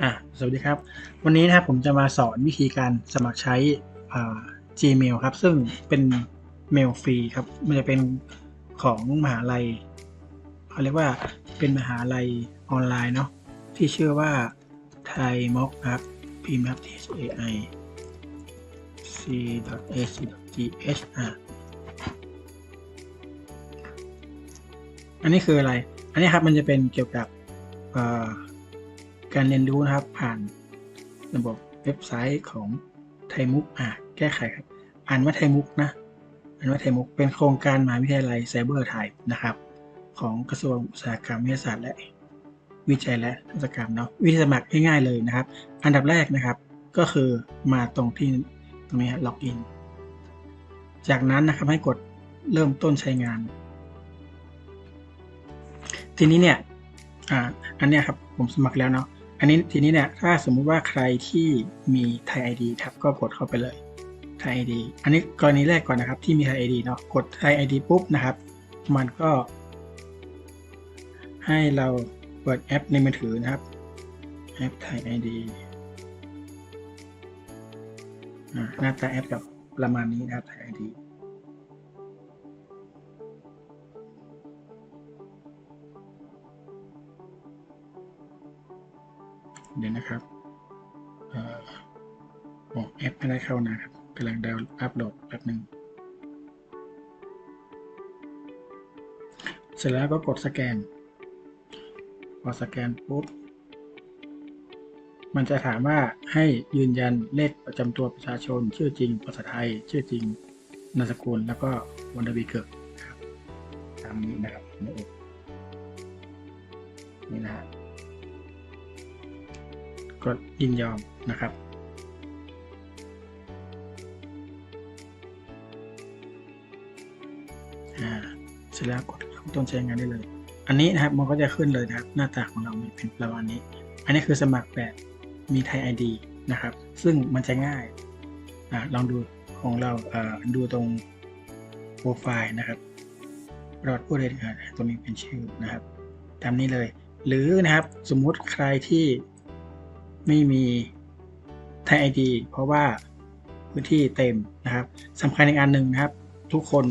อะสวัสดีครับ วันนี้นะครับผมจะมาสอนวิธีการสมัครใช้ Gmail ครับ ซึ่งเป็นเมลฟรีครับ มันจะเป็นของมหาลัยเขาเรียกว่าเป็นมหาลัยออนไลน์เนาะที่ชื่อว่าไทยม็อกครับพิมพ์ครับ T H A I C A C G H อะอันนี้คืออะไร อันนี้ครับมันจะเป็นเกี่ยวกับอ่า การเรียนรู้นะครับ ผ่านระบบเว็บไซต์ของไทยมุกอะแก้ไขครับ อ่านว่าไทยมุกนะอ่านว่าไทยมุกเป็นโครงการมหาวิทยาลัยไซเบอร์ไทยนะครับ ของกระทรวงอุตสาหกรรมวิทยาศาสตร์และวิจัยและนวัตกรรมเนาะวิธีสมัครง่ายๆเลยนะครับ อันดับแรกนะครับก็คือมาตรงที่ตรงนี้ล็อกอินจากนั้นนะครับให้กดเริ่มต้นใช้งาน ทีนี้เนี่ยอ่าอันเนี้ยครับผมสมัครแล้วเนาะ อันนี้ทีนี้เนี่ยถ้าสมมุติว่าใครที่มีไทยไอดีครับก็กดเข้าไปเลยไทยไอดีอันนี้กรณีแรกก่อนนะครับที่มีไทยไอดีเนาะกดไทยไอดีปุ๊บนะครับ มันก็ ให้เราเปิดแอปในมือถือนะครับแอปไทยไอดีหน้าตาแอปกับประมาณนี้นะครับไทยไอดี เดี๋ยวนะครับเอ่อโอ้แอปไม่ได้เข้านะครับกำลังดาวน์อัพโหลดแป๊บหนึ่งเสร็จแล้วก็กดสแกน พอสแกนปุ๊บ มันจะถามว่าให้ยืนยันเลขประจำตัวประชาชน ชื่อจริง ภาษาไทย ชื่อจริง นามสกุล แล้วก็วันเดวีเกิดครับ ตามนี้นะครับนี่นะ กดยินยอมนะครับอ่าเสร็จแล้วกดเริ่มต้นใช้งานได้เลย อันนี้นะครับมันก็จะขึ้นเลยนะครับ หน้าตาของเราเป็นประมาณนี้ อันนี้คือสมัครแบบมีไทย ID นะครับ ซึ่งมันจะง่ายอ่าลองดูของเราดูตรงโปรไฟล์นะครับรอดผู้ใดอ่าตรงนี้เป็นชื่อนะครับตามนี้เลย หรือนะครับสมมุติใครที่ ไม่มีไทยไอดีเพราะว่าพื้นที่เต็มนะครับสำคัญอีกอันหนึ่งนะครับ ทุกคน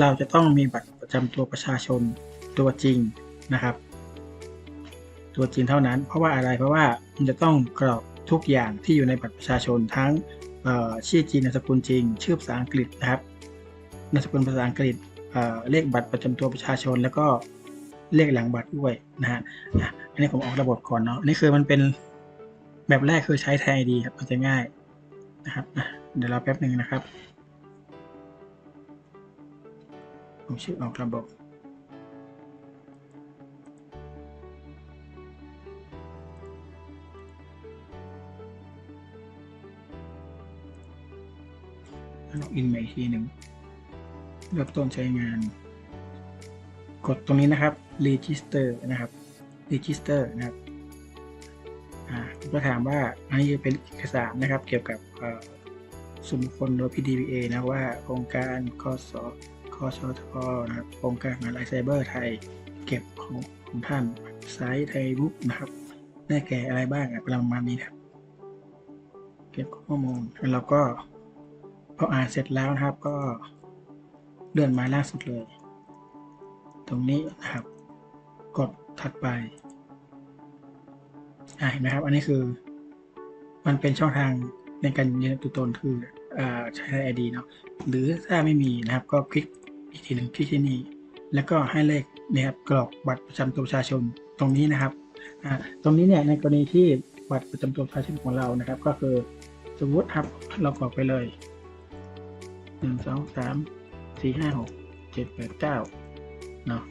เราจะต้องมีบัตรประจำตัวประชาชนตัวจริงนะครับ ตัวจริงเท่านั้น เพราะว่าอะไรเพราะว่ามันจะต้องกรอกทุกอย่างที่อยู่ในบัตรประชาชนทั้งชื่อจริงนามสกุลจริง ชื่อภาษาอังกฤษนะครับนามสกุลภาษาอังกฤษเเลขบัตรประจำตัวประชาชน แล้วก็เลขหลังบัตรด้วยนะฮะอันนี้ผมออกระบบก่อนเนาะนี่คือมันเป็น แบบแรกคือใช้ไทยดีครับมันจะง่ายนะครับเดี๋ยวเราแป๊บหนึ่งนะครับผมชื่อออกระบบล็อกอินใหม่อีกทีหนึ่งเริ่มต้นใช้งาน กดตรงนี้นะครับ register นะครับ register นะครับ ก็ถามว่าอันนี้เป็นเอกสารนะครับ เกี่ยวกับสมคนโดย PDPA นะว่าโครงการคสคชทนะครับโครงการมหาลัยไซเบอร์ไทย เก็บของของท่านไซต์ไทยบุ๊กนะครับได้แก่อะไรบ้างประมาณนี้ครับ เก็บข้อมูลแล้วเราก็พออ่านเสร็จแล้วนะครับก็เลื่อนมาล่าสุดเลย ตรงนี้นะครับ กดถัดไป อ่าเห็นไหมครับ อันนี้คือ มันเป็นช่องทางในการยืนยันตัวตนคืออ่าใช้ไอดีเนาะหรือถ้าไม่มีนะครับ ก็คลิกอีกทีหนึ่งคลิกที่นี่แล้วก็ให้เลขนะครับกรอกบัตรประจำตัวประชาชนตรงนี้นะครับอ่าตรงนี้เนี่ยในกรณีที่บัตรประจำตัวประชาชนของเรานะครับ ก็คือสมมติครับเรากรอกไปเลยหนึ่งสองสามสี่ห้าหกเจ็ดแปดเก้าเนาะ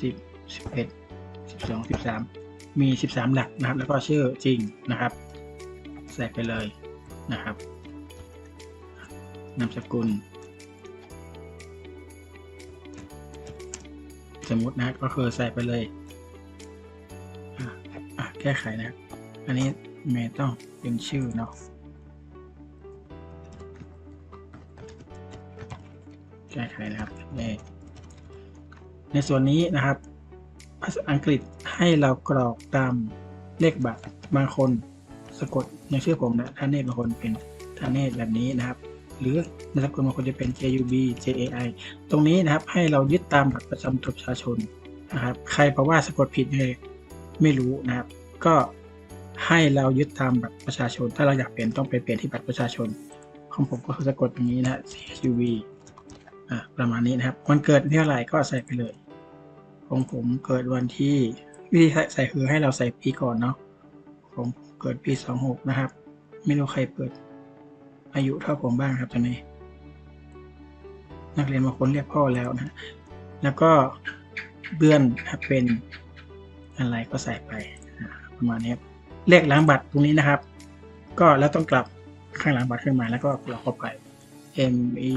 สิบสิบเอ็ดสิบสองสิบสาม มี 13 หลักนะครับ แล้วก็ชื่อจริงนะครับ ใส่ไปเลยนะครับนามสกุล สมมตินะก็คือใส่ไปเลยอะอะแก้ไขนะครับอันนี้ไม่ต้องเป็นชื่อเนาะแก้ไขนะครับนี่ในส่วนนี้นะครับ ภาษาอังกฤษให้เรากรอกตามเลขบัตรบางคนสะกดอย่างชื่อผมนะท่านเนตบางคนเป็นท่านเนตแบบนี้นะครับ หรือนามสกุลบางคนจะเป็น JUB JAI ตรงนี้นะครับให้เรายึดตามบัตรประจำตัวประชาชนนะครับ ใครบอกว่าสะกดผิดเลยไม่รู้นะครับ ก็ให้เรายึดตามบัตรประชาชน ถ้าเราอยากเปลี่ยนต้องไปเปลี่ยนที่บัตรประชาชน ของผมก็คือสะกดอย่างนี้นะ CHUV อะประมาณนี้นะครับวันเกิดเท่าไหร่ก็ใส่ไปเลย ของผมเกิดวันที่วิธีใส่คือให้เราใส่ปีก่อนเนาะผมเกิดปี 26 นะครับ ไม่รู้ใครเปิด อายุเท่าผมบ้างครับตอนนี้ นักเรียนบางคนเรียกพ่อแล้วนะ แล้วก็เดือนเป็นอะไรก็ใส่ไปประมาณนี้ครับเลขหลังบัตรตรงนี้นะครับ ก็แล้วต้องกลับข้างหลังบัตรขึ้นมาแล้วก็กรอกเข้าไป M E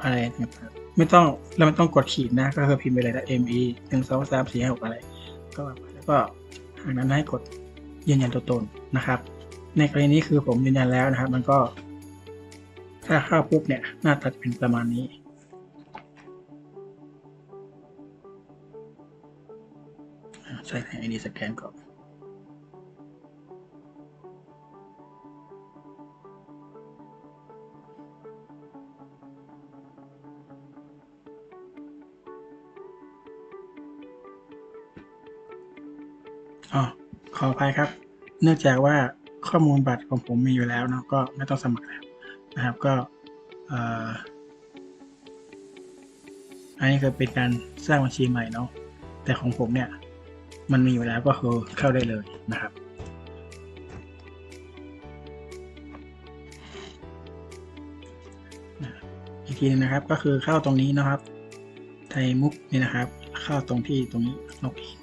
อะไรนะครับ ไม่ต้องเราไม่ต้องกดขีดนะ ก็คือพิมพ์ไปเลยนะ M E หนึ่งสองสามสี่ห้าหกอะไร ก็แล้วก็ทางนั้นให้กดยืนยันตัวตนนะครับ ในกรณีนี้คือผมยืนยันแล้วนะครับ มันก็ ถ้าเข้าปุ๊บเนี่ยหน้าตาจะเป็นประมาณนี้อ่าใช้ใน ID สแกนก่อน อ๋อขออภัยครับ เนื่องจากว่าข้อมูลบัตรของผมมีอยู่แล้วเนาะก็ไม่ต้องสมัครแล้วนะครับก็อันนี้คือเป็นการสร้างบัญชีใหม่เนาะแต่ของผมเนี่ยมันมีอยู่แล้วก็คือเข้าได้เลยนะครับอีกทีหนึงนะครับก็คือเข้าตรงนี้นะครับ ไทยมุกนี่นะครับ เข้าตรงที่ตรงนี้ล็อกอิน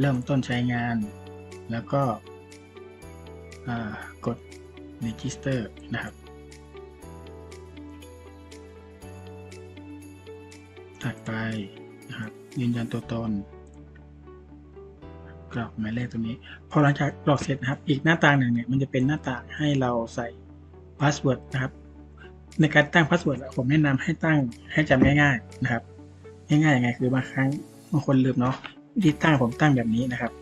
เริ่มต้นใช้งาน แล้วก็กด register นะครับถัดไปนะครับยืนยันตัวตนกรอกหมายเลขตรงนี้พอหลังจากกรอกเสร็จนะครับ อีกหน้าต่างหนึ่งเนี่ยมันจะเป็นหน้าต่างให้เราใส่พาสเวิร์ดนะครับ ในการตั้งพาสเวิร์ดผมแนะนำให้ตั้งให้จำง่าย ๆนะครับ ง่ายๆยังไงคือบางครั้งบางคนลืมเนาะ วิธีตั้งผมตั้งแบบนี้นะครับ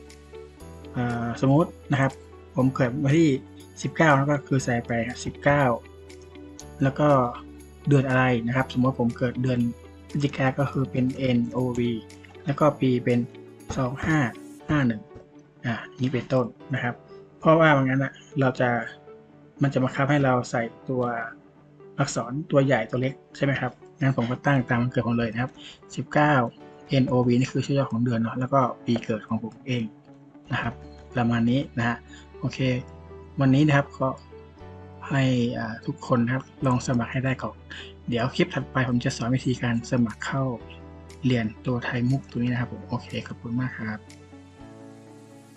สมมตินะครับ ผมเกิดวันที่ 19แล้วก็คือใส่ไปครับ19 แล้วก็เดือนอะไรนะครับ สมมติผมเกิดเดือนพฤศจิกาก็คือเป็น NOV แล้วก็ปีเป็น 2551 อ่านี้เป็นต้นนะครับ เพราะว่าบางงั้นอะเราจะมันจะบังคับให้เราใส่ตัวอักษรตัวใหญ่ตัวเล็กใช่ไหมครับงั้นผมก็ตั้งตามวันเกิดผมเลยนะครับ 19 NOV นี่คือชื่อย่อของเดือนเนาะแล้วก็ปีเกิดของผมเองนะครับ ประมาณนี้นะฮะโอเค วันนี้นะครับก็ให้ทุกคนนะครับลองสมัครให้ได้ก่อนเดี๋ยวคลิปถัดไปผมจะสอนวิธีการสมัครเข้าเรียนตัวไทยมุกตัวนี้นะครับผมโอเคขอบคุณมากครับ